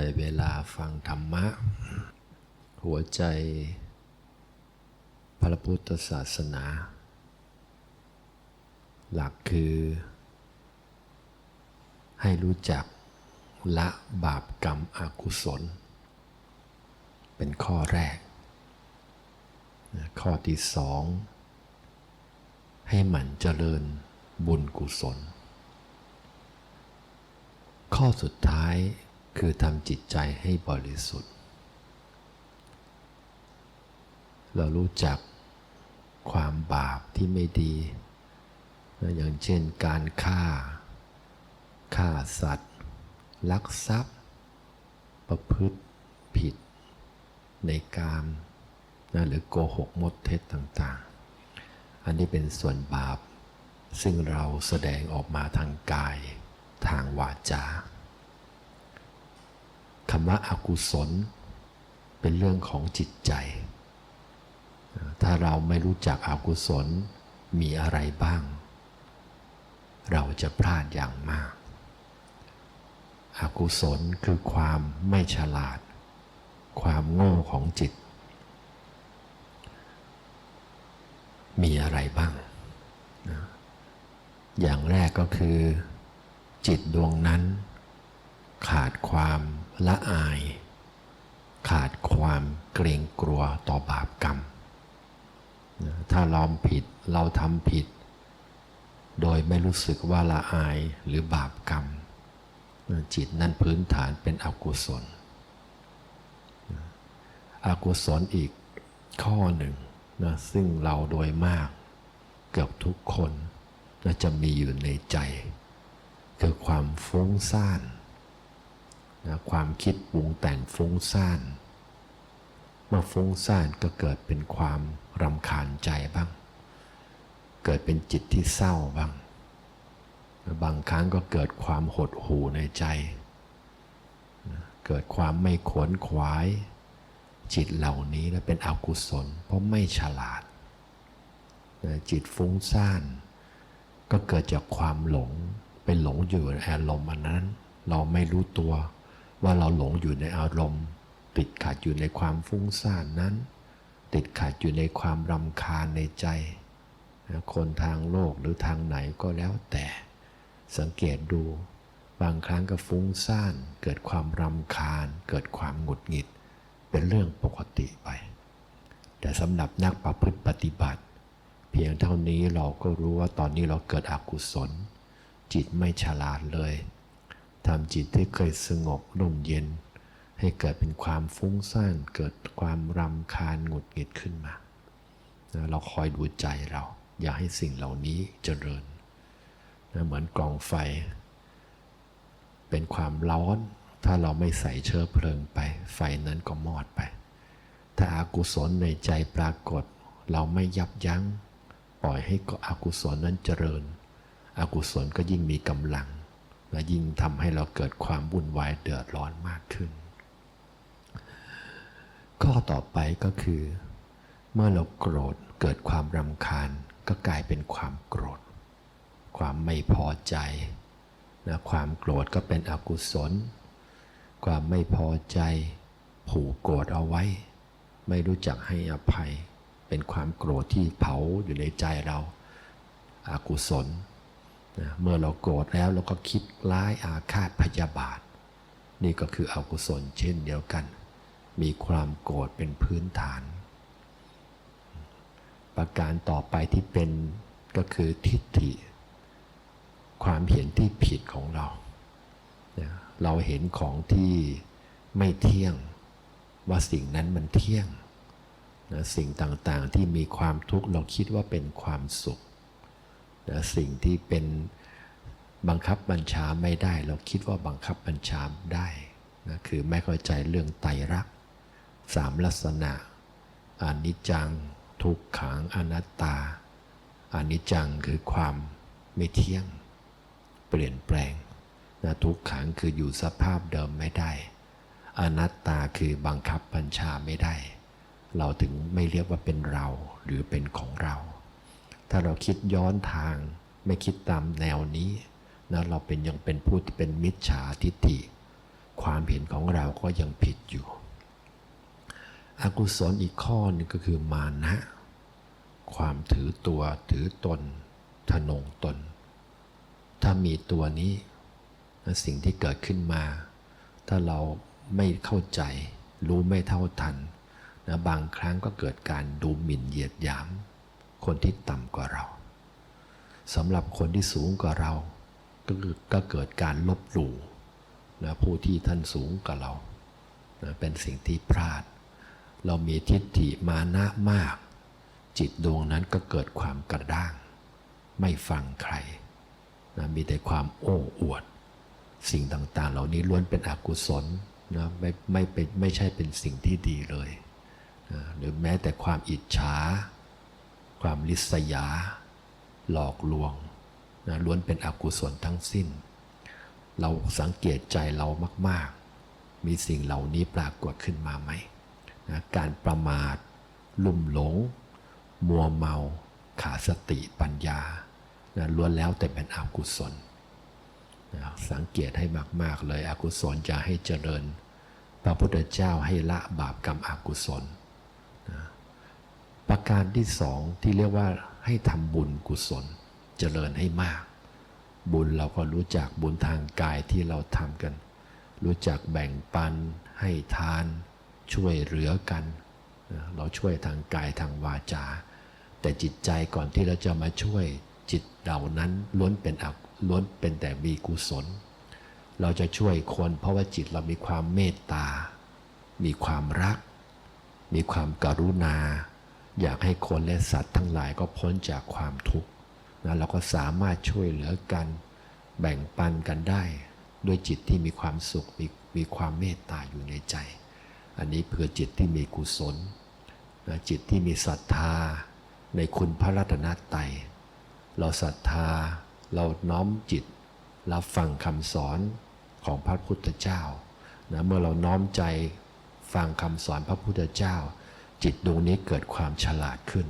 ได้เวลาฟังธรรมะ หัวใจ พระพุทธศาสนา หลักคือ ให้รู้จักละบาปกรรมอกุศล เป็นข้อแรก ข้อที่สองให้หมั่นเจริญบุญกุศล ข้อสุดท้าย คือทำจิตใจให้บริสุทธิ์ เรารู้จักความบาปที่ไม่ดี อย่างเช่นการฆ่า ฆ่าสัตว์ ลักทรัพย์ ประพฤติผิด ในกามนะหรือโกหกมดเท็จต่างๆ อันนี้เป็นส่วนบาป ซึ่งเราแสดงออกมาทางกาย ทางวาจา คำว่าอากุศล เป็นเรื่องของจิตใจ ถ้าเราไม่รู้จักอากุศลมีอะไรบ้าง เราจะพลาดอย่างมาก อากุศลคือความไม่ฉลาด ความโง่ของจิต มีอะไรบ้าง อย่างแรกก็คือ จิตดวงนั้น ขาดความ ละอาย ขาดความเกรงกลัวต่อบาปกรรม ถ้าเราผิดเราทำผิด โดยไม่รู้สึกว่าละอายหรือบาปกรรม จิตนั่นพื้นฐานเป็นอกุศล อกุศลอีกข้อหนึ่งนะซึ่งเราโดยมากเกือบทุกคนนะจะมีอยู่ในใจ คือความฟุ้งซ่าน นะความคิดปรุงแต่งฟุ้งซ่านเมื่อฟุ้งซ่านก็เกิดเป็นความรำคาญใจบ้าง เกิดเป็นจิตที่เศร้าบ้าง บางครั้งก็เกิดความหดหู่ในใจ เกิดความไม่ขวนขวาย จิตเหล่านี้แล้วเป็นอกุศล เพราะไม่ฉลาด จิตฟุ้งซ่าน ก็เกิดจากความหลงเป็นหลงอยู่ในอารมณ์อันนั้น เราไม่รู้ตัว ว่าเราหลงอยู่ในอารมณ์ ติดขัดอยู่ในความฟุ้งซ่านนั้น ติดขัดอยู่ในความรำคาญในใจ คนทางโลกหรือทางไหนก็แล้วแต่สังเกตดู บางครั้งก็ฟุ้งซ่าน เกิดความรำคาญ เกิดความหงุดหงิด เป็นเรื่องปกติไป แต่สำหรับนักประพฤติปฏิบัติ เพียงเท่านี้เราก็รู้ว่าตอนนี้เราเกิดอกุศล จิตไม่ฉลาดเลย ทำจิตที่เคยสงบร่มเย็น ให้เกิดเป็นความฟุ้งซ่านเกิดความรำคาญหงุดหงิดขึ้นมา เราคอยดูใจเรา อย่าให้สิ่งเหล่านี้เจริญนะเหมือนกองไฟ เป็นความร้อน ถ้าเราไม่ใส่เชื้อเพลิงไป ไฟนั้นก็มอดไป ถ้าอากุศลในใจปรากฏ เราไม่ยับยัง้ง ปล่อยให้ก็อกุศลนั้นเจริญ อกุศลก็ยิ่งมีกำลัง และยิ่งทำให้เราเกิดความวุ่นวายเดือดร้อนมากขึ้น ข้อต่อไปก็คือ เมื่อเราโกรธเกิดความรำคาญก็กลายเป็นความโกรธ ความไม่พอใจนะความโกรธก็เป็นอกุศล ความไม่พอใจ ผูกโกรธเอาไว้ ไม่รู้จักให้อภัย เป็นความโกรธที่เผาอยู่ในใจเราอากุศล นะเมื่อเราโกรธแล้วเราก็คิดร้ายอาฆาตพยาบาท นี่ก็คืออกุศลเช่นเดียวกัน มีความโกรธเป็นพื้นฐาน ประการต่อไปที่เป็นก็คือทิฏฐิ ความเห็นที่ผิดของเรา เราเห็นของที่ไม่เที่ยงว่าสิ่งนั้นมันเที่ยงนะสิ่งต่างๆที่มีความทุกข์เราคิดว่าเป็นความสุข นะสิ่งที่เป็นบังคับบัญชาไม่ได้ เราคิดว่าบังคับบัญชาได้นะคือไม่เข้าใจเรื่องไตรักสามลักษณะอนิจจังทุกขังอนัตตาอนิจจังคือความไม่เที่ยง เปลี่ยนแปลงนะทุกขังคืออยู่สภาพเดิมไม่ได้ อนัตตาคือบังคับบัญชาไม่ได้ เราถึงไม่เรียกว่าเป็นเราหรือเป็นของเรา ถ้าเราคิดย้อนทาง ไม่คิดตามแนวนี้นะเราเป็นยังเป็นผู้ที่เป็นมิจฉาทิฏฐิ ความเห็นของเราก็ยังผิดอยู่ อกุศลอีกข้อหนึงก็คือมานะ ความถือตัวถือตนทะนงตน ถ้ามีตัวนี้ สิ่งที่เกิดขึ้นมา ถ้าเราไม่เข้าใจ รู้ไม่เท่าทันนะบางครั้งก็เกิดการดูหมิ่นเหยียดหยาม คนที่ต่ำกว่าเราสำหรับคนที่สูงกว่าเรา ก็คือก็เกิดการลบหลู่นะผู้ที่ท่านสูงกว่าเรานะเป็นสิ่งที่พลาด เรามีทิฏฐิมานะมาก จิตดวงนั้นก็เกิดความกระด้าง ไม่ฟังใครนะมีแต่ความโอ้อวด สิ่งต่างๆ เหล่านี้ล้วนเป็นอกุศลนะไม่ไม่เป็นไม่ใช่เป็นสิ่งที่ดีเลยนะหรือแม้แต่ความอิจฉา ความลิษยา หลอกลวงนะล้วนเป็นอกุศลทั้งสิ้น เราสังเกตใจเรามาก ๆ มีสิ่งเหล่านี้ปรากฏขึ้นมาไหมนะการประมาท ลุ่มหลง มัวเมา ขาดสติปัญญานะล้วนแล้วแต่เป็นอกุศลนะสังเกตให้มาก ๆ เลยอกุศลจะให้เจริญ พระพุทธเจ้าให้ละบาปกรรมอกุศล ประการที่สองที่เรียกว่าให้ทำบุญกุศลเจริญให้มาก บุญเราก็รู้จักบุญทางกายที่เราทำกัน รู้จักแบ่งปัน ให้ทาน ช่วยเหลือกัน เราช่วยทางกายทางวาจา แต่จิตใจก่อนที่เราจะมาช่วยจิตเหล่านั้นล้วนเป็นอักล้วนเป็นแต่มีกุศล เราจะช่วยคนเพราะว่าจิตเรามีความเมตตา มีความรัก มีความกรุณา อยากให้คนและสัตว์ทั้งหลายก็พ้นจากความทุกข์นะเราก็สามารถช่วยเหลือกัน แบ่งปันกันได้ ด้วยจิตที่มีความสุขมีมีความเมตตาอยู่ในใจ อันนี้เพื่อจิตที่มีกุศลนะจิตที่มีศรัทธา ในคุณพระรัตนตรัยเราศรัทธา เราน้อมจิตรับฟังคำสอนของพระพุทธเจ้านะเมื่อเราน้อมใจฟังคำสอนพระพุทธเจ้า จิตดวงนี้เกิดความฉลาดขึ้น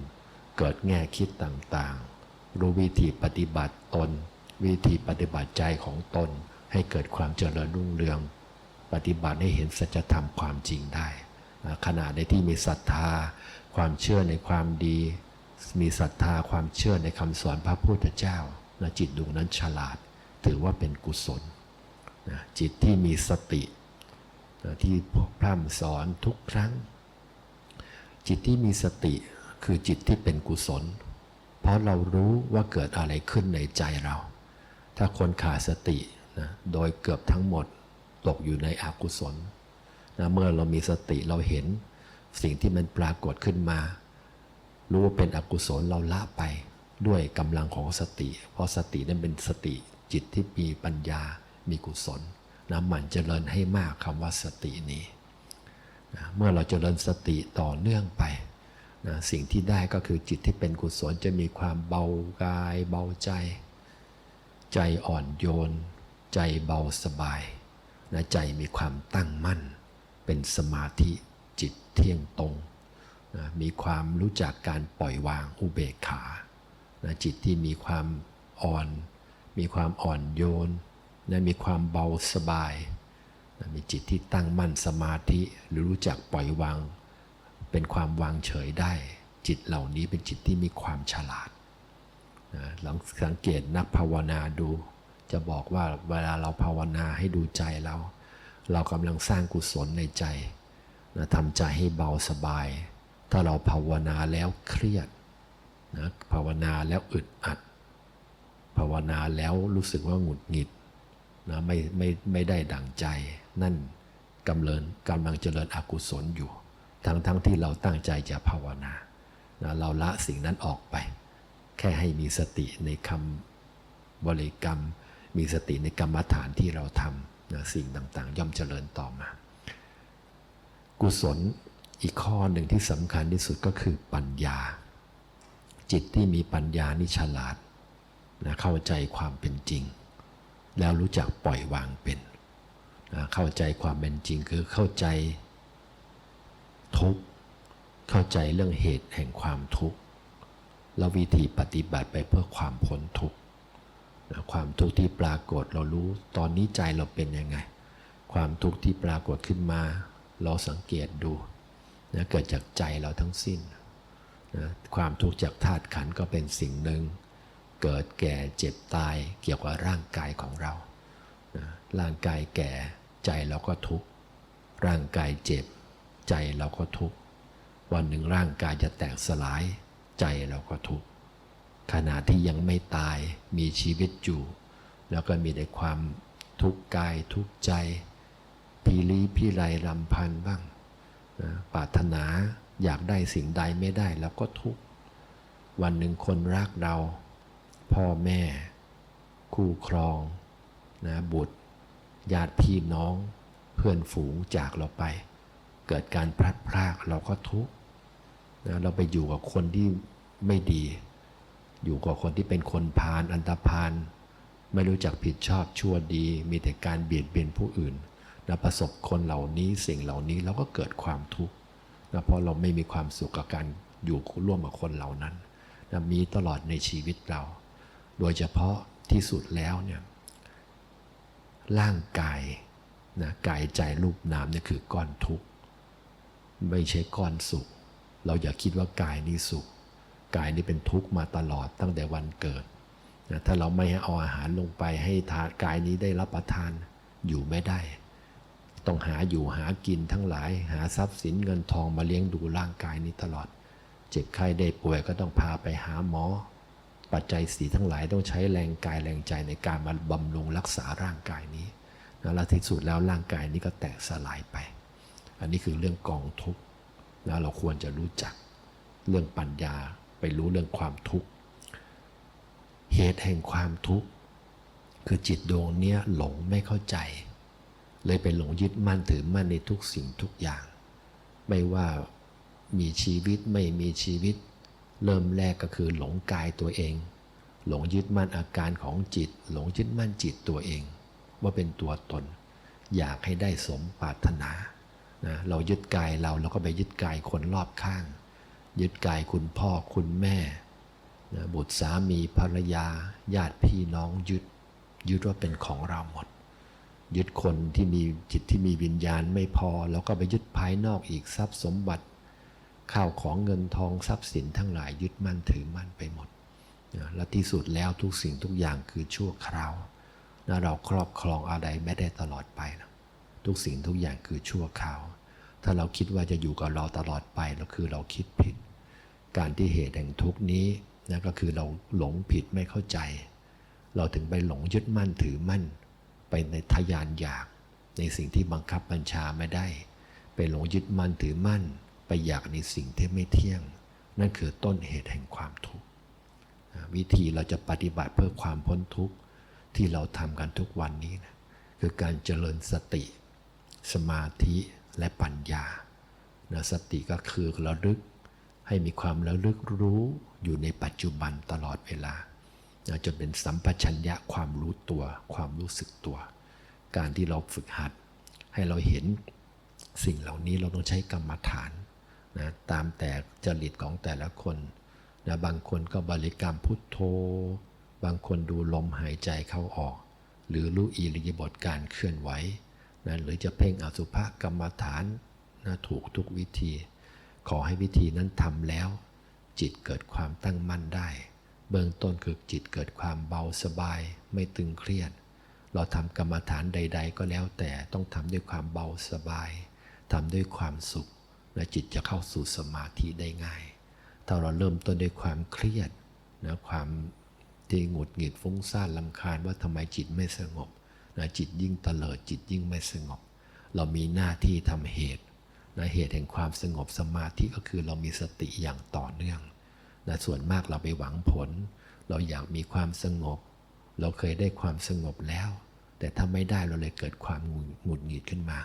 เกิดแง่คิดต่างๆ รู้วิธีปฏิบัติตน วิธีปฏิบัติใจของตน ให้เกิดความเจริญรุ่งเรือง ปฏิบัติให้เห็นสัจธรรมความจริงได้ ขณะในที่มีศรัทธา ความเชื่อในความดี มีศรัทธาความเชื่อในคำสอนพระพุทธเจ้านะจิตดวงนั้นฉลาด ถือว่าเป็นกุศลนะจิตที่มีสตินะที่พร่ำสอนทุกครั้ง จิตที่มีสติคือจิตที่เป็นกุศล เพราะเรารู้ว่าเกิดอะไรขึ้นในใจเรา ถ้าคนขาดสตินะโดยเกือบทั้งหมดตกอยู่ในอกุศลนะเมื่อเรามีสติเราเห็นสิ่งที่มันปรากฏขึ้นมา รู้ว่าเป็นอกุศลเราละไปด้วยกำลังของสติ เพราะสตินั้นเป็นสติจิตที่มีปัญญามีกุศลนะหมั่นเจริญให้มากคำว่าสตินี้ นะเมื่อเราเจริญสติต่อเนื่องไปนะสิ่งที่ได้ก็คือจิตที่เป็นกุศลจะมีความเบากายเบาใจ ใจอ่อนโยน ใจเบาสบายนะใจมีความตั้งมั่น เป็นสมาธิจิตเที่ยงตรงนะมีความรู้จักการปล่อยวางอุเบกขานะจิตที่มีความอ่อน มีความอ่อนโยนนะมีความเบาสบาย มีจิตที่ตั้งมั่นสมาธิหรือรู้จักปล่อยวาง เป็นความวางเฉยได้ จิตเหล่านี้เป็นจิตที่มีความฉลาดนะลองสังเกตนักภาวนาดู จะบอกว่าเวลาเราภาวนาให้ดูใจเรา เรากำลังสร้างกุศลในใจนะทำใจให้เบาสบาย ถ้าเราภาวนาแล้วเครียดนะภาวนาแล้วอึดอัด ภาวนาแล้วรู้สึกว่าหงุดหงิดนะไม่ไม่ไม่ได้ดั่งใจ นั่นกำเริญกำลังเจริญอกุศลอยู่ ทั้งทั้งที่เราตั้งใจจะภาวนานะเราละสิ่งนั้นออกไป แค่ให้มีสติในคำบริกรรม มีสติในกรรมฐานที่เราทำนะสิ่งต่างๆ ย่อมเจริญต่อมา กุศลอีกข้อหนึ่งที่สำคัญที่สุดก็คือปัญญา จิตที่มีปัญญานี่ฉลาดนะเข้าใจความเป็นจริง แล้วรู้จักปล่อยวางเป็น เข้าใจความเป็นจริงคือเข้าใจทุกข์เข้าใจเรื่องเหตุแห่งความทุกข์แล้ววิธีปฏิบัติไปเพื่อความพ้นทุกข์ความทุกข์ที่ปรากฏเรารู้ตอนนี้ใจเราเป็นยังไง ความทุกข์ที่ปรากฏขึ้นมา เราสังเกตดูนะเกิดจากใจเราทั้งสิ้นนะความทุกข์จากธาตุขันก็เป็นสิ่งหนึ่ง เกิดแก่เจ็บตายเกี่ยวกับร่างกายของเรานะร่างกายแก่ ใจเราก็ทุกข์ร่างกายเจ็บ ใจเราก็ทุกข์วันหนึ่งร่างกายจะแตกสลาย ใจเราก็ทุกข์ขณะที่ยังไม่ตายมีชีวิตอยู่ แล้วก็มีแต่ความทุกข์กายทุกข์ใจพีรีพิไรลำพันธ์บ้างนะปรารถนาอยากได้สิ่งใดไม่ได้แล้วก็ทุกข์วันหนึ่งคนรักเรา พ่อแม่ คู่ครองนะบุตร ญาติพี่น้อง เพื่อนฝูงจากเราไป เกิดการพลัดพรากเราก็ทุกข์นะเราไปอยู่กับคนที่ไม่ดี อยู่กับคนที่เป็นคนพาลอันตพาลไม่รู้จักผิดชอบชั่วดี มีแต่การเบียดเบียนผู้อื่นนะประสบคนเหล่านี้สิ่งเหล่านี้เราก็เกิดความทุกข์นะเพราะเราไม่มีความสุขกับการอยู่ร่วมกับคนเหล่านั้นนะมีตลอดในชีวิตเรา โดยเฉพาะที่สุดแล้วเนี่ย ร่างกายนะกายใจรูปนามเนี่ยคือก้อนทุกข์ไม่ใช่ก้อนสุข เราอย่าคิดว่ากายนี้สุข กายนี้เป็นทุกข์มาตลอดตั้งแต่วันเกิดนะถ้าเราไม่ให้เอาอาหารลงไปให้ทานกายนี้ได้รับประทานอยู่ไม่ได้ ต้องหาอยู่หากินทั้งหลาย หาทรัพย์สินเงินทองมาเลี้ยงดูร่างกายนี้ตลอด เจ็บไข้ได้ป่วยก็ต้องพาไปหาหมอ ปัจจัยสีทั้งหลายต้องใช้แรงกายแรงใจในการมาบำรุงรักษาร่างกายนี้นะและที่สุดแล้วร่างกายนี้ก็แตกสลายไป อันนี้คือเรื่องกองทุกข์นะเราควรจะรู้จักเรื่องปัญญาไปรู้เรื่องความทุกข์ เหตุแห่งความทุกข์ คือจิตดวงเนี้ยหลงไม่เข้าใจ เลยไปหลงยึดมั่นถือมั่นในทุกสิ่งทุกอย่าง ไม่ว่ามีชีวิตไม่มีชีวิต เริ่มแรกก็คือหลงกายตัวเอง หลงยึดมั่นอาการของจิต หลงยึดมั่นจิตตัวเอง ว่าเป็นตัวตน อยากให้ได้สมปรารถนานะเรายึดกายเราเราก็ไปยึดกายคนรอบข้าง ยึดกายคุณพ่อคุณแม่นะบุตรสามีภรรยา ญาติพี่น้องยึด ยึดว่าเป็นของเราหมด ยึดคนที่มีจิตที่มีวิญญาณไม่พอ แล้วก็ไปยึดภายนอกอีกทรัพย์สมบัติ ข้าวของเงินทองทรัพย์สินทั้งหลายยึดมั่นถือมั่นไปหมดนะและที่สุดแล้วทุกสิ่งทุกอย่างคือชั่วคราวนะเราครอบครองอะไรไม่ได้ตลอดไปนะทุกสิ่งทุกอย่างคือชั่วคราว ถ้าเราคิดว่าจะอยู่กับเราตลอดไปแล้วคือเราคิดผิด การที่เหตุแห่งทุกนี้นะก็คือเราหลงผิดไม่เข้าใจ เราถึงไปหลงยึดมั่นถือมั่น ไปในทยานอยาก ในสิ่งที่บังคับบัญชาไม่ได้ ไปหลงยึดมั่นถือมั่น ไปอยากในสิ่งที่ไม่เที่ยง นั่นคือต้นเหตุแห่งความทุกข์วิธีเราจะปฏิบัติเพื่อความพ้นทุกข์ที่เราทำกันทุกวันนี้นะคือการเจริญสติ สมาธิและปัญญานะสติก็คือระลึกให้มีความระลึกรู้อยู่ในปัจจุบันตลอดเวลานะจนเป็นสัมปชัญญะความรู้ตัว ความรู้สึกตัว การที่เราฝึกหัด ให้เราเห็นสิ่งเหล่านี้เราต้องใช้กรรมฐาน นะตามแต่จริตของแต่ละคนนะบางคนก็บริกรรมพุทโธ บางคนดูลมหายใจเข้าออก หรือรู้อิริยาบถการเคลื่อนไหวนะหรือจะเพ่งอสุภกรรมฐานนะถูกทุกวิธี ขอให้วิธีนั้นทำแล้ว จิตเกิดความตั้งมั่นได้ เบื้องต้นคือจิตเกิดความเบาสบาย ไม่ตึงเครียด เราทำกรรมฐานใด ๆ ก็แล้วแต่ต้องทำด้วยความเบาสบายทำด้วยความสุข และจิตจะเข้าสู่สมาธิได้ง่าย ถ้าเราเริ่มต้นด้วยความเครียดนะความที่หงุดหงิดฟุ้งซ่านลำคาญว่าทำไมจิตไม่สงบนะจิตยิ่งเตลิดจิตยิ่งไม่สงบ เรามีหน้าที่ทำเหตุนะเหตุแห่งความสงบสมาธิก็คือเรามีสติอย่างต่อเนื่องนะส่วนมากเราไปหวังผล เราอยากมีความสงบ เราเคยได้ความสงบแล้ว แต่ถ้าไม่ได้เราเลยเกิดความหงุดหงิดขึ้นมา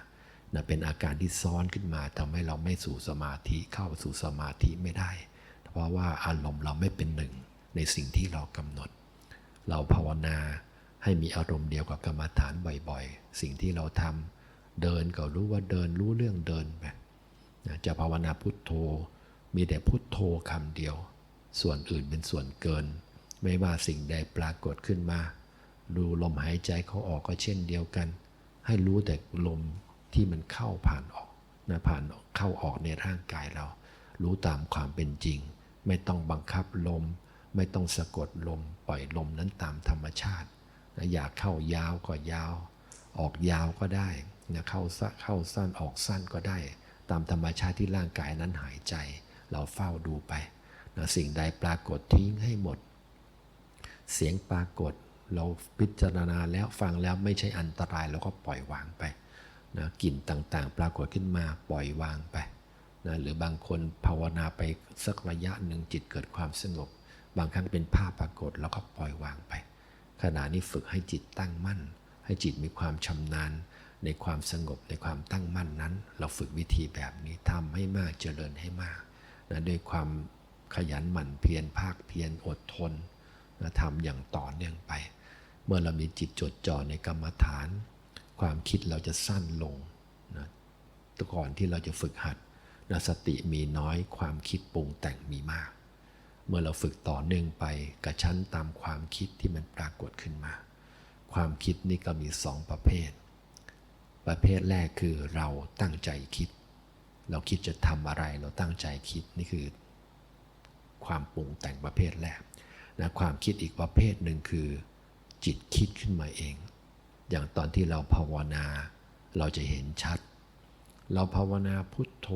นะเป็นอาการที่ซ้อนขึ้นมาทำให้เราไม่สู่สมาธิเข้าสู่สมาธิไม่ได้ เพราะว่าอารมณ์เราไม่เป็นหนึ่งในสิ่งที่เรากำหนด เราภาวนาให้มีอารมณ์เดียวกับกรรมฐานบ่อยๆ สิ่งที่เราทำเดินก็รู้ว่าเดินรู้เรื่องเดินไปนะจะภาวนาพุทโธ มีแต่พุทโธคำเดียว ส่วนอื่นเป็นส่วนเกิน ไม่ว่าสิ่งใดปรากฏขึ้นมา ดูลมหายใจเขาออกก็เช่นเดียวกัน ให้รู้แต่ลม ที่มันเข้าผ่านออกนะผ่านเข้าออกในร่างกายเรา รู้ตามความเป็นจริง ไม่ต้องบังคับลม ไม่ต้องสะกดลม ปล่อยลมนั้นตามธรรมชาตินะอยากเข้ายาวก็ยาว ออกยาวก็ได้นะเข้าสะเข้าสั้นออกสั้นก็ได้ ตามธรรมชาติที่ร่างกายนั้นหายใจ เราเฝ้าดูไปนะสิ่งใดปรากฏทิ้งให้หมด เสียงปรากฏ เราพิจารณาแล้วฟังแล้วไม่ใช่อันตรายเราก็ปล่อยวางไป นะกลิ่นต่างๆ ปรากฏขึ้นมาปล่อยวางไปนะหรือบางคนภาวนาไปสักระยะหนึ่งจิตเกิดความสงบ บางครั้งเป็นภาพปรากฏเราก็ปล่อยวางไป ขณะนี้ฝึกให้จิตตั้งมั่น ให้จิตมีความชำนาญ ในความสงบในความตั้งมั่นนั้น เราฝึกวิธีแบบนี้ทำให้มากเจริญให้มากนะด้วยความขยันหมั่นเพียรภาคเพียรอดทนนะทำอย่างต่อเนื่องไป เมื่อเรามีจิตจดจ่อในกรรมฐาน ความคิดเราจะสั้นลงนะตก่อนที่เราจะฝึกหัดนะสติมีน้อยความคิดปรุงแต่งมีมาก เมื่อเราฝึกต่อเนื่องไปกระชั้นตามความคิดที่มันปรากฏขึ้นมา ความคิดนี่ก็มีสองประเภท ประเภทแรกคือเราตั้งใจคิด เราคิดจะทำอะไรเราตั้งใจคิดนี่คือ ความปรุงแต่งประเภทแรกนะความคิดอีกประเภทหนึ่งคือ จิตคิดขึ้นมาเอง อย่างตอนที่เราภาวนา เราจะเห็นชัด เราภาวนาพุทโธ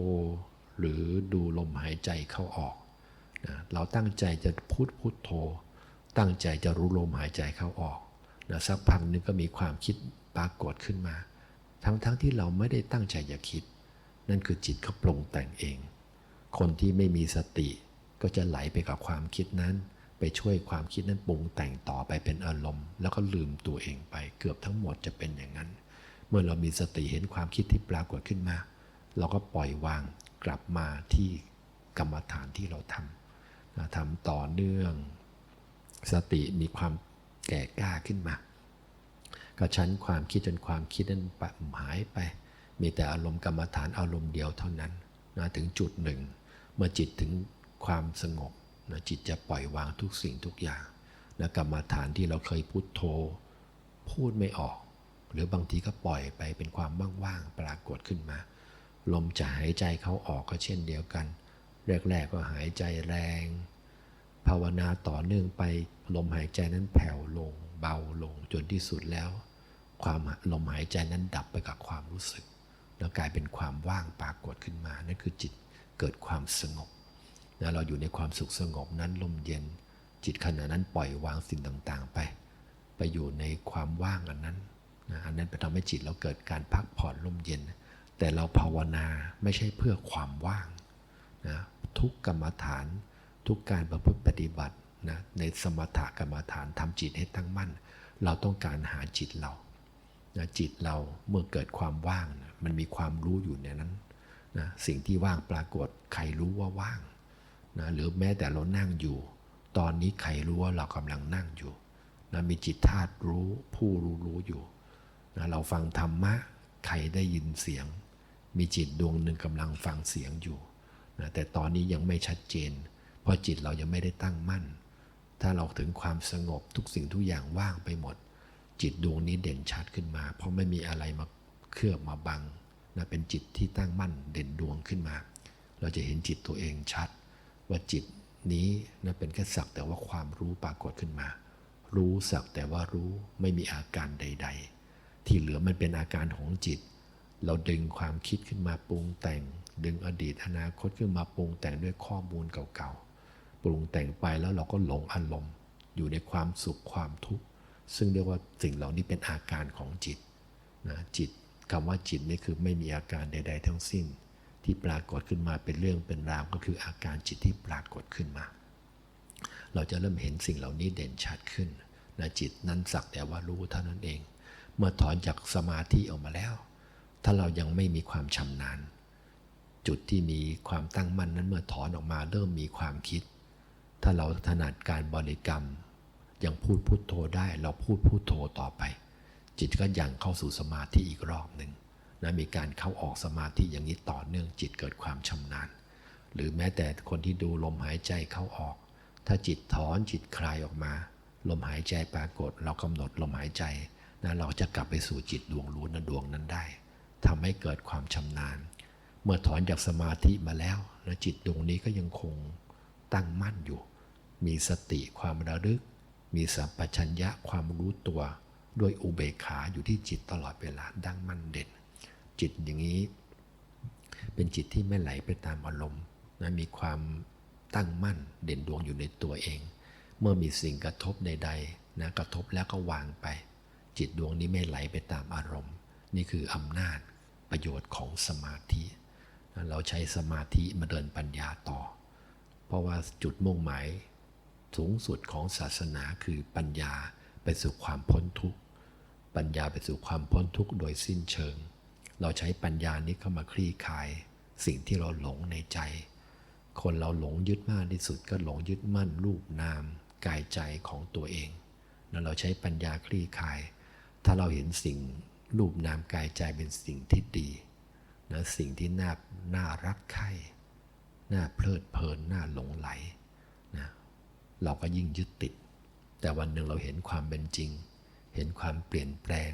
หรือดูลมหายใจเข้าออกนะเราตั้งใจจะพูดพุทโธ ตั้งใจจะรู้ลมหายใจเข้าออกนะสักพักหนึงก็มีความคิดปรากฏขึ้นมา ทั้งๆทที่เราไม่ได้ตั้งใจจะคิด นั่นคือจิตเขาปรุงแต่งเอง คนที่ไม่มีสติก็จะไหลไปกับความคิดนั้น ไปช่วยความคิดนั้นปรุงแต่งต่อไปเป็นอารมณ์ แล้วก็ลืมตัวเองไป เกือบทั้งหมดจะเป็นอย่างนั้น เมื่อเรามีสติเห็นความคิดที่ปรากฏขึ้นมา เราก็ปล่อยวางกลับมาที่กรรมฐานที่เราทำนะทำต่อเนื่อง สติมีความแก่กล้าขึ้นมา ก็ชั้นความคิดจนความคิดนั้นปหายไป มีแต่อารมณ์กรรมฐานอารมณ์เดียวเท่านั้นนะถึงจุดหนึ่ง เมื่อจิตถึงความสงบ นะจิตจะปล่อยวางทุกสิ่งทุกอย่างนะกรรมฐานที่เราเคยพุโทพูดไม่ออก หรือบางทีก็ปล่อยไปเป็นความว่างๆปรากฏขึ้นมา ลมจะหายใจเขาออกก็เช่นเดียวกัน แรกๆก็หายใจแรง ภาวนาต่อเนื่องไปลมหายใจนั้นแผ่วลง เบาลงจนที่สุดแล้ว ความลมหายใจนั้นดับไปกับความรู้สึก แล้วกลายเป็นความว่างปรากฏขึ้นมานั่นคือจิตเกิดความสงบ นะเราอยู่ในความสุขสงบนั้นลมเย็น จิตขณะนั้นปล่อยวางสิ่งต่างๆ ไป ไปอยู่ในความว่างอันนั้นนะอันนั้นไปทำให้จิตเราเกิดการพักผ่อนลมเย็น แต่เราภาวนาไม่ใช่เพื่อความว่างนะทุกกรรมฐาน ทุกการประพฤติปฏิบัตินะในสมถกรรมฐานทำจิตให้ตั้งมั่น เราต้องการหาจิตเรานะจิตเราเมื่อเกิดความว่างนะมันมีความรู้อยู่ในนั้นนะสิ่งที่ว่างปรากฏใครรู้ว่าว่าง นะหรือแม้แต่เรานั่งอยู่ ตอนนี้ใครรู้ว่าเรากำลังนั่งอยู่นะมีจิตธาตุรู้ผู้รู้รู้อยู่นะเราฟังธรรมะใครได้ยินเสียง มีจิตดวงหนึ่งกำลังฟังเสียงอยู่นะแต่ตอนนี้ยังไม่ชัดเจน เพราะจิตเรายังไม่ได้ตั้งมั่น ถ้าเราถึงความสงบทุกสิ่งทุกอย่างว่างไปหมด จิตดวงนี้เด่นชัดขึ้นมา เพราะไม่มีอะไรมาเคลือบมาบังนะเป็นจิตที่ตั้งมั่นเด่นดวงขึ้นมา เราจะเห็นจิตตัวเองชัด ว่าจิตนี้นะเป็นแค่สักแต่ว่าความรู้ปรากฏขึ้นมา รู้สักแต่ว่ารู้ไม่มีอาการใด ๆ ที่เหลือมันเป็นอาการของจิต เราดึงความคิดขึ้นมาปรุงแต่ง ดึงอดีตอนาคตขึ้นมาปรุงแต่งด้วยข้อมูลเก่าๆ ปรุงแต่งไปแล้วเราก็หลงอารมณ์ อยู่ในความสุขความทุกข์ซึ่งเรียกว่าสิ่งเหล่านี้เป็นอาการของจิตนะจิตคำว่าจิตนี่คือไม่มีอาการใด ๆ ทั้งสิ้น ที่ปรากฏขึ้นมาเป็นเรื่องเป็นราวก็คืออาการจิตที่ปรากฏขึ้นมา เราจะเริ่มเห็นสิ่งเหล่านี้เด่นชัดขึ้นนะจิตนั้นสักแต่ว่ารู้เท่านั้นเอง เมื่อถอนจากสมาธิออกมาแล้ว ถ้าเรายังไม่มีความชำนาญ จุดที่มีความตั้งมั่นนั้นเมื่อถอนออกมาเริ่มมีความคิด ถ้าเราถนัดการบริกรรม ยังพูดพุทโธได้ เราพูดพุทโธต่อไป จิตก็ยังเข้าสู่สมาธิอีกรอบหนึ่ง นะมีการเข้าออกสมาธิอย่างนี้ต่อเนื่องจิตเกิดความชำนาญ หรือแม้แต่คนที่ดูลมหายใจเข้าออก ถ้าจิตถอนจิตคลายออกมา ลมหายใจปรากฏ เรากำหนดลมหายใจนะเราจะกลับไปสู่จิตดวงรู้นะดวงนั้นได้ทำให้เกิดความชำนาญ เมื่อถอนจากสมาธิมาแล้วนะจิตดวงนี้ก็ยังคงตั้งมั่นอยู่ มีสติความระลึก มีสัมปชัญญะความรู้ตัว ด้วยอุเบกขาอยู่ที่จิตตลอดเวลาดังมั่นเด่น จิตอย่างนี้ เป็นจิตที่ไม่ไหลไปตามอารมณ์นะมีความตั้งมั่นเด่นดวงอยู่ในตัวเอง เมื่อมีสิ่งกระทบใดๆนะกระทบแล้วก็วางไป จิตดวงนี้ไม่ไหลไปตามอารมณ์ นี่คืออำนาจประโยชน์ของสมาธิ เราใช้สมาธิมาเดินปัญญาต่อ เพราะว่าจุดมุ่งหมายสูงสุดของศาสนาคือปัญญาไปสู่ความพ้นทุกข์ ปัญญาไปสู่ความพ้นทุกข์โดยสิ้นเชิง เราใช้ปัญญานี้เข้ามาคลี่คลาย สิ่งที่เราหลงในใจ คนเราหลงยึดมากที่สุดก็หลงยึดมั่นรูปนาม กายใจของตัวเองแล้วเราใช้ปัญญาคลี่คลาย ถ้าเราเห็นสิ่งรูปนามกายใจเป็นสิ่งที่ดีนะสิ่งที่น่าน่ารักใคร่น่าเพลิดเพลินน่าหลงไหลนะเราก็ยิ่งยึดติด แต่วันหนึ่งเราเห็นความเป็นจริง เห็นความเปลี่ยนแปลง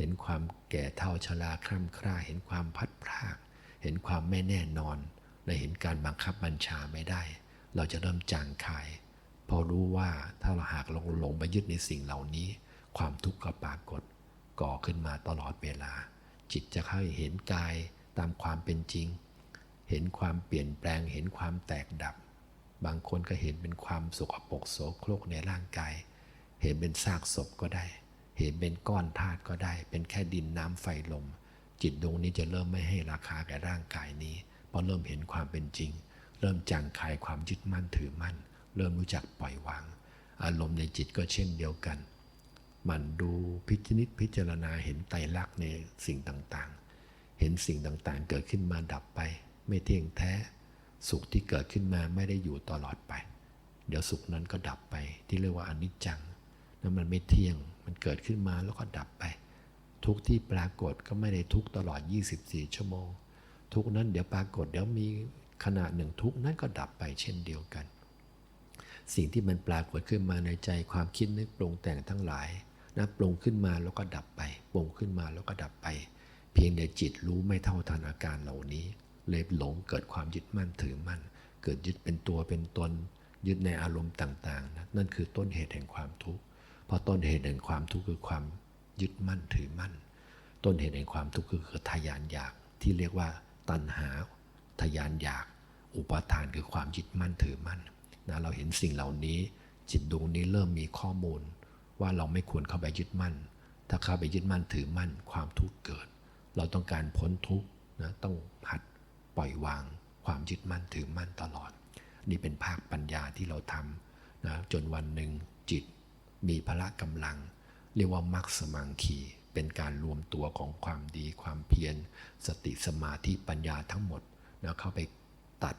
เห็นความแก่เท่าชราคร่ำคร่า เห็นความพัดพราก เห็นความไม่แน่นอน และเห็นการบังคับบัญชาไม่ได้ เราจะเริ่มจางคาย พอรู้ว่าถ้าเราหากลงหลงไปยึดในสิ่งเหล่านี้ ความทุกข์ก็ปรากฏ ก่อขึ้นมาตลอดเวลา จิตจะเข้าเห็นกายตามความเป็นจริง เห็นความเปลี่ยนแปลง เห็นความแตกดับ บางคนก็เห็นเป็นความสกปรกโสโครกในร่างกาย เห็นเป็นซากศพก็ได้ เห็นเป็นก้อนธาตุก็ได้ เป็นแค่ดินน้ำไฟลม จิตดวงนี้จะเริ่มไม่ให้ราคาแก่ร่างกายนี้เพราะเริ่มเห็นความเป็นจริง เริ่มจางคายความยึดมั่นถือมั่น เริ่มรู้จักปล่อยวาง อารมณ์ในจิตก็เช่นเดียวกัน มันดูพิจนิจพิจารณาเห็นไตรลักษณ์ในสิ่งต่างๆ เห็นสิ่งต่างๆ เกิดขึ้นมาดับไป ไม่เที่ยงแท้ สุขที่เกิดขึ้นมาไม่ได้อยู่ตลอดไป เดี๋ยวสุขนั้นก็ดับไปที่เรียกว่าอนิจจังนั้นมันไม่เที่ยง มันเกิดขึ้นมาแล้วก็ดับไป ทุกที่ปรากฏก็ไม่ได้ทุกตลอด 24 ชั่วโมง ทุกนั้นเดี๋ยวปรากฏเดี๋ยวมีขณะหนึ่งทุกนั้นก็ดับไปเช่นเดียวกัน สิ่งที่มันปรากฏขึ้นมาในใจความคิดนึกปรุงแต่งทั้งหลายนะปรุงขึ้นมาแล้วก็ดับไปปรุงขึ้นมาแล้วก็ดับไป เพียงแต่จิตรู้ไม่เท่าทันอาการเหล่านี้ เลยหลงเกิดความยึดมั่นถือมั่น เกิดยึดเป็นตัวเป็นตน ยึดในอารมณ์ต่าง ๆนะนั่นคือต้นเหตุแห่งความทุกข์ เพราะต้นเหตุแห่งความทุกข์คือความยึดมั่นถือมั่น ต้นเหตุแห่งความทุกข์คือทยานอยากที่เรียกว่า ตัณหาทยานอยาก อุปาทานคือความยึดมั่นถือมั่นนะเราเห็นสิ่งเหล่านี้ จิตดวงนี้เริ่มมีข้อมูล ว่าเราไม่ควรเข้าไปยึดมั่น ถ้าเข้าไปยึดมั่นถือมั่น ความทุกข์เกิด เราต้องการพ้นทุกข์นะต้องหัดปล่อยวาง ความยึดมั่นถือมั่นตลอด นี่เป็นภาคปัญญาที่เราทำนะจนวันหนึ่งจิต มีพละกำลัง เรียกว่ามักสมังคี เป็นการรวมตัวของความดีความเพียร สติสมาธิปัญญาทั้งหมดนะเข้าไปตัด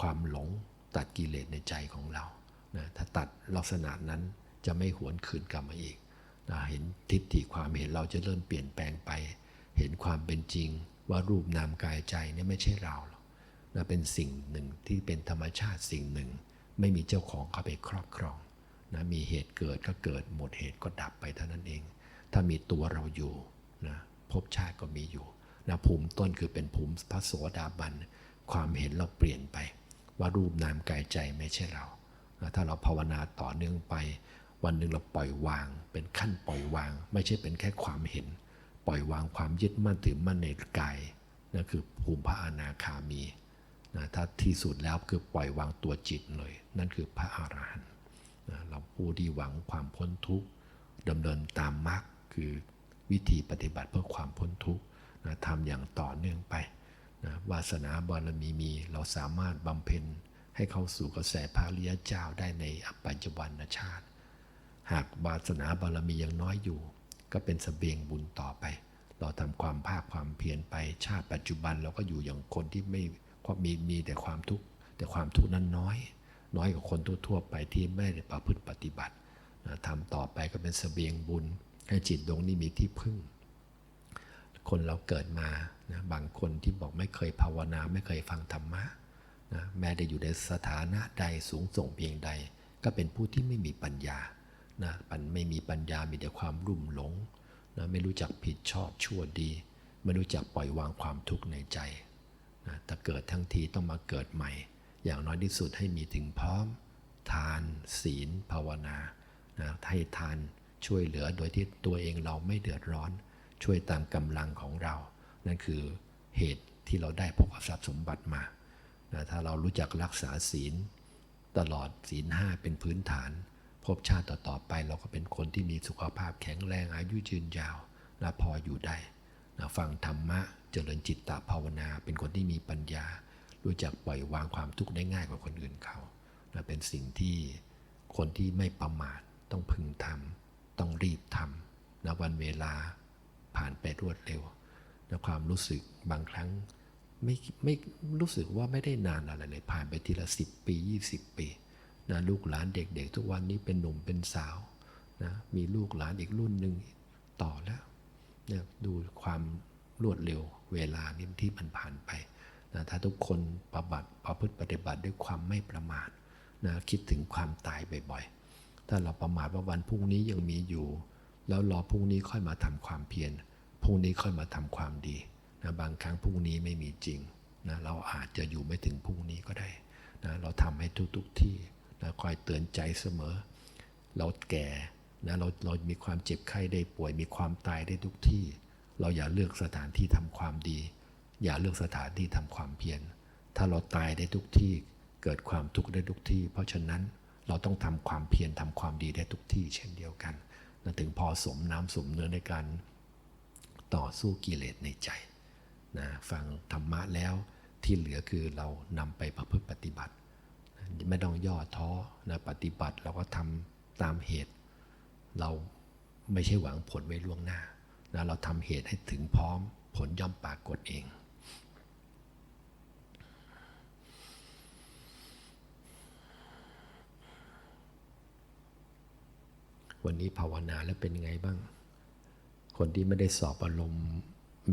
ความหลงตัดกิเลสในใจของเรานะถ้าตัดลักษณะนั้นจะไม่หวนคืนกลับมาอีกนะเห็นทิฏฐิความเห็นเราจะเริ่มเปลี่ยนแปลงไป เห็นความเป็นจริงว่ารูปนามกายใจนี่ไม่ใช่เราหรอกนะเป็นสิ่งหนึ่งที่เป็นธรรมชาติสิ่งหนึ่ง ไม่มีเจ้าของเข้าไปครอบครอง นะมีเหตุเกิดก็เกิดหมดเหตุก็ดับไปเท่านั้นเอง ถ้ามีตัวเราอยู่นะภพชาติก็มีอยู่นะภูมิต้นคือเป็นภูมิพระโสดาบัน ความเห็นเราเปลี่ยนไป ว่ารูปนามกายใจไม่ใช่เรานะถ้าเราภาวนาต่อเนื่องไป วันหนึ่งเราปล่อยวาง เป็นขั้นปล่อยวาง ไม่ใช่เป็นแค่ความเห็น ปล่อยวางความยึดมั่นถือมั่นในกายนั่นคือภูมิพระอนาคามีนะถ้าที่สุดแล้วคือปล่อยวางตัวจิตเลย นั่นคือพระอรหันต์ เราผู้ที่หวังความพ้นทุกข์ดำเนินตามมรรคคือวิธีปฏิบัติเพื่อความพ้นทุกข์นะทำอย่างต่อเนื่องไปนะวาสนาบารมีมี เราสามารถบำเพ็ญให้เข้าสู่กระแสพระริยเจ้าได้ในปัจจุบันชาติ หากวาสนาบารมียังน้อยอยู่ ก็เป็นสเสบียงบุญต่อไป เราทำความภาคความเพียรไปชาติปัจจุบันเราก็อยู่อย่างคนที่ไม่มีมีแต่ความทุกข์แต่ความทุกข์นั้นน้อย น้อยกว่าคนทั่วๆไปที่ไม่ได้ประพฤติปฏิบัตินะทำต่อไปก็เป็นสเสบียงบุญ ให้จิตดวงนี้มีที่พึ่ง คนเราเกิดมานะบางคนที่บอกไม่เคยภาวนาไม่เคยฟังธรรมะนะแม้ได้อยู่ในสถานะใดสูงส่งเพียงใด ก็เป็นผู้ที่ไม่มีปัญญานะปันไม่มีปัญญามีแต่ความรุ่มหลงนะไม่รู้จักผิดชอบชั่วดี ไม่รู้จักปล่อยวางความทุกข์ในใจนะแต่เกิดทั้งทีต้องมาเกิดใหม่ อย่างน้อยที่สุดให้มีถึงพร้อม ทานศีล ภาวนานะให้ทานช่วยเหลือโดยที่ตัวเองเราไม่เดือดร้อน ช่วยตามกำลังของเรา นั่นคือเหตุที่เราได้พบกับทรัพย์สมบัติมานะถ้าเรารู้จักรักษาศีล ตลอดศีลห้าเป็นพื้นฐาน พบชาติต่อๆไปเราก็เป็นคนที่มีสุขภาพแข็งแรงอายุยืนยาวนะพออยู่ได้นะฟังธรรมะเจริญจิตตภาวนา เป็นคนที่มีปัญญา รู้จักปล่อยวางความทุกข์ได้ง่ายกว่าคนอื่นเขานะเป็นสิ่งที่คนที่ไม่ประมาทต้องพึงทำต้องรีบทำนะวันเวลาผ่านไปรวดเร็วนะความรู้สึกบางครั้งไม่ไม่รู้สึกว่าไม่ได้นานอะไรเลยผ่านไปทีละสิบปี 20 ปีนะลูกหลานเด็กๆ ทุกวันนี้เป็นหนุ่มเป็นสาวนะมีลูกหลานอีกรุ่นหนึ่งต่อแล้วนี่ยดูความรวดเร็วเวลานี้ที่มันผ่านไป นะถ้าทุกคนประบัติประพฤติปฏิบัติด้วยความไม่ประมาทนะคิดถึงความตายบ่อยๆ ถ้าเราประมาทว่าวันพรุ่งนี้ยังมีอยู่ แล้วรอพรุ่งนี้ค่อยมาทำความเพียรพรุ่งนี้ค่อยมาทำความดีนะบางครั้งพรุ่งนี้ไม่มีจริงนะเราอาจจะอยู่ไม่ถึงพรุ่งนี้ก็ได้นะเราทำให้ทุกๆที่นะคอยเตือนใจเสมอ เราแก่นะเราเรามีความเจ็บไข้ได้ป่วยมีความตายได้ทุกที่ เราอย่าเลือกสถานที่ทำความดี อย่าเลือกสถานที่ทำความเพียร ถ้าเราตายได้ทุกที่เกิดความทุกข์ได้ทุกที่ เพราะฉะนั้นเราต้องทำความเพียรทำความดีได้ทุกที่ เช่นเดียวกันนะถึงพอสมน้ำสมเนื้อในการต่อสู้กิเลสในใจนะฟังธรรมะแล้วที่เหลือคือเรานำไปประพฤติปฏิบัติ ไม่ต้องย่อท้อนะปฏิบัติเราก็ทำตามเหตุ เราไม่ใช่หวังผลไว้ล่วงหน้านะเราทำเหตุให้ถึงพร้อมผลย่อมปรากฏเอง วันนี้ภาวนาแล้วเป็นไงบ้าง คนที่ไม่ได้สอบอารมณ์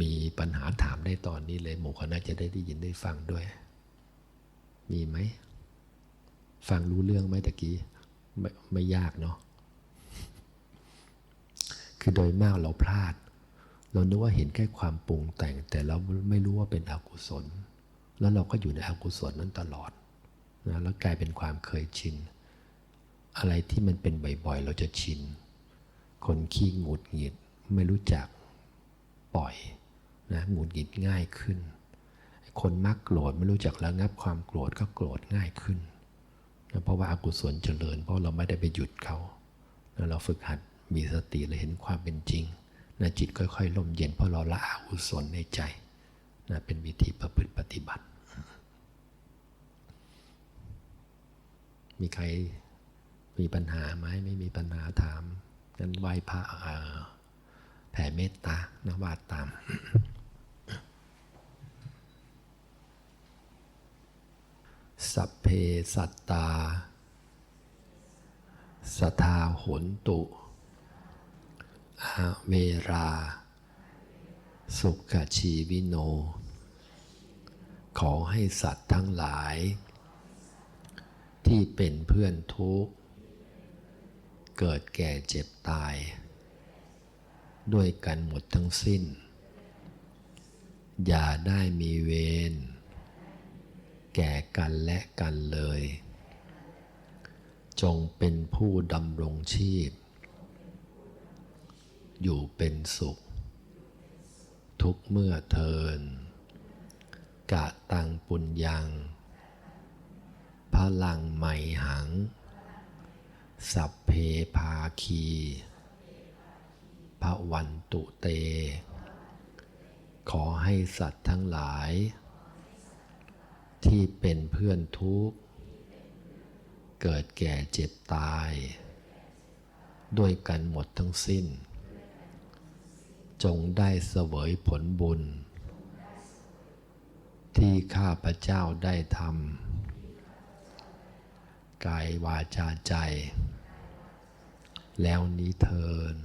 มีปัญหาถามได้ตอนนี้เลย หมู่คณะจะได้ได้ยินได้ฟังด้วย มีไหม ฟังรู้เรื่องไหมตะกี้ไม่ไม่ยากเนาะคือโดยมากเราพลาด เรานึกว่าเห็นแค่ความปรุงแต่ง แต่เราไม่รู้ว่าเป็นอกุศล แล้วเราก็อยู่ในอกุศลนั้นตลอดนะแล้วกลายเป็นความเคยชิน อะไรที่มันเป็นบ่อยๆ เราจะชิน คนขี้หงุดหงิดไม่รู้จักปล่อยนะหงุดหงิดง่ายขึ้น คนมักโกรธไม่รู้จักระงับความโกรธก็โกรธง่ายขึ้นนะเพราะว่าอากุศลเจริญ เพราะเราไม่ได้ไปหยุดเขานะเราฝึกหัดมีสติและเห็นความเป็นจริงนะจิตค่อยๆล่มเย็นเพราะเราละอกุศลในใจนะเป็นวิธีประพฤติปฏิบัติ มีใคร มีปัญหาไหมไม่มีปัญหาถามงั้นไหวพระแผ่เมตตานะวาดตามสัพเพสัตตา สทาหนตุอาเวรา สุขชีวิโน ขอให้สัตว์ทั้งหลาย ที่เป็นเพื่อนทุกข์ เกิดแก่เจ็บตาย ด้วยกันหมดทั้งสิ้น อย่าได้มีเวรแก่กันและกันเลย จงเป็นผู้ดำรงชีพ อยู่เป็นสุข ทุกเมื่อเทิน กะตังปุญญังพลังไหมหัง สัพเพภาคีพระวันตุเต ขอให้สัตว์ทั้งหลาย ที่เป็นเพื่อนทุกข์ เกิดแก่เจ็บตาย ด้วยกันหมดทั้งสิ้น จงได้เสวยผลบุญ ที่ข้าพระเจ้าได้ทำ กายวาจาใจ แล้วนี้เทิน